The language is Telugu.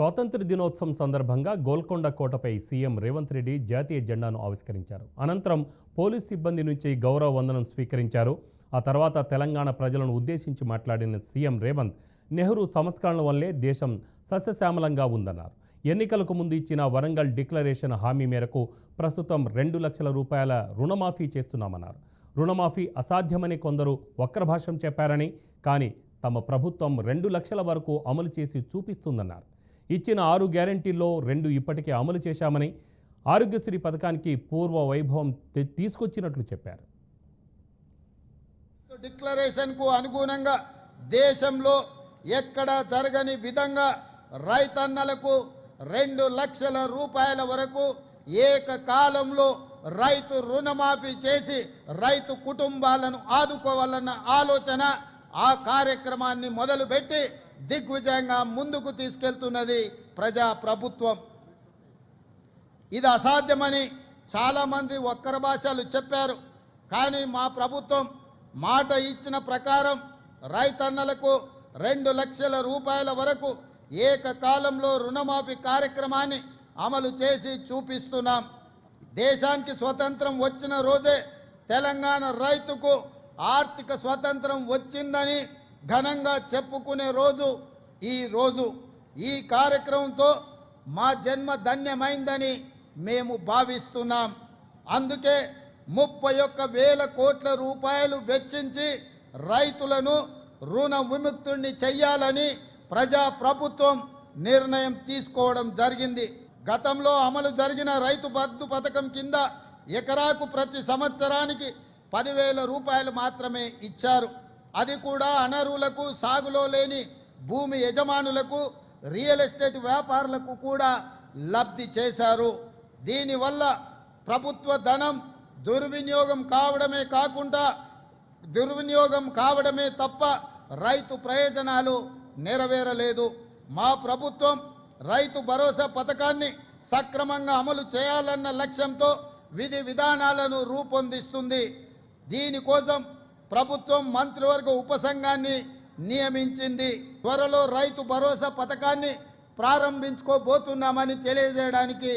స్వాతంత్ర దినోత్సవం సందర్భంగా గోల్కొండ కోటపై సీఎం రేవంత్ రెడ్డి జాతీయ జెండాను ఆవిష్కరించారు. అనంతరం పోలీస్ సిబ్బంది నుంచి గౌరవ వందనం స్వీకరించారు. ఆ తర్వాత తెలంగాణ ప్రజలను ఉద్దేశించి మాట్లాడిన సీఎం రేవంత్ నెహ్రూ సంస్కరణల వల్లే దేశం సస్యశ్యామలంగా ఉందన్నారు. ఎన్నికలకు ముందు ఇచ్చిన వరంగల్ డిక్లరేషన్ హామీ మేరకు ప్రస్తుతం రెండు లక్షల రూపాయల రుణమాఫీ చేస్తున్నామన్నారు. రుణమాఫీ అసాధ్యమని కొందరు వక్రభాషం చెప్పారని కానీ తమ ప్రభుత్వం రెండు లక్షల వరకు అమలు చేసి చూపిస్తుందన్నారు. ఇచ్చిన ఆరు గ్యారంటీల్లో రెండు ఇప్పటికే అమలు చేశామని ఆరోగ్యశ్రీ పథకానికి పూర్వ వైభవం తీసుకొచ్చినట్లు చెప్పారు. డిక్లరేషన్కు అనుగుణంగా దేశంలో ఎక్కడ జరగని విధంగా రైతన్నలకు రెండు లక్షల రూపాయల వరకు ఏకకాలంలో రైతు రుణమాఫీ చేసి రైతు కుటుంబాలను ఆదుకోవాలన్న ఆలోచన ఆ కార్యక్రమాన్ని మొదలుపెట్టి దిగ్విజయంగా ముందుకు తీసుకెళ్తున్నది ప్రజా ప్రభుత్వం. ఇది అసాధ్యమని చాలామంది ఒక్కర భాషలు చెప్పారు. కానీ మా ప్రభుత్వం మాట ఇచ్చిన ప్రకారం రైతన్నలకు రెండు లక్షల రూపాయల వరకు ఏకకాలంలో రుణమాఫీ కార్యక్రమాన్ని అమలు చేసి చూపిస్తున్నాం. దేశానికి స్వతంత్రం వచ్చిన రోజే తెలంగాణ రైతుకు ఆర్థిక స్వతంత్రం వచ్చిందని ఘనంగా చెప్పుకునే రోజు ఈ రోజు ఈ కార్యక్రమంతో మా జన్మ ధన్యమైందని మేము భావిస్తున్నాం. అందుకే ముప్పై ఒక్క వేల కోట్ల రూపాయలు వెచ్చించి రైతులను రుణ విముక్తుణ్ణి చెయ్యాలని ప్రజా ప్రభుత్వం నిర్ణయం తీసుకోవడం జరిగింది. గతంలో అమలు జరిగిన రైతు బంధు పథకం కింద ఎకరాకు ప్రతి సంవత్సరానికి పదివేల రూపాయలు మాత్రమే ఇచ్చారు. అది కూడా అనర్హులకు సాగులో లేని భూమి యజమానులకు రియల్ ఎస్టేట్ వ్యాపారులకు కూడా లబ్ధి చేశారు. దీనివల్ల ప్రభుత్వ ధనం దుర్వినియోగం కావడమే కాకుండా దుర్వినియోగం కావడమే తప్ప రైతు ప్రయోజనాలు నెరవేరలేదు. మా ప్రభుత్వం రైతు భరోసా పథకాన్ని సక్రమంగా అమలు చేయాలన్న లక్ష్యంతో విధి విధానాలను రూపొందిస్తుంది. దీనికోసం ప్రభుత్వం మంత్రివర్గ ఉపసంఘాన్ని నియమించింది. త్వరలో రైతు భరోసా పథకాన్ని ప్రారంభించుకోబోతున్నామని తెలియజేయడానికి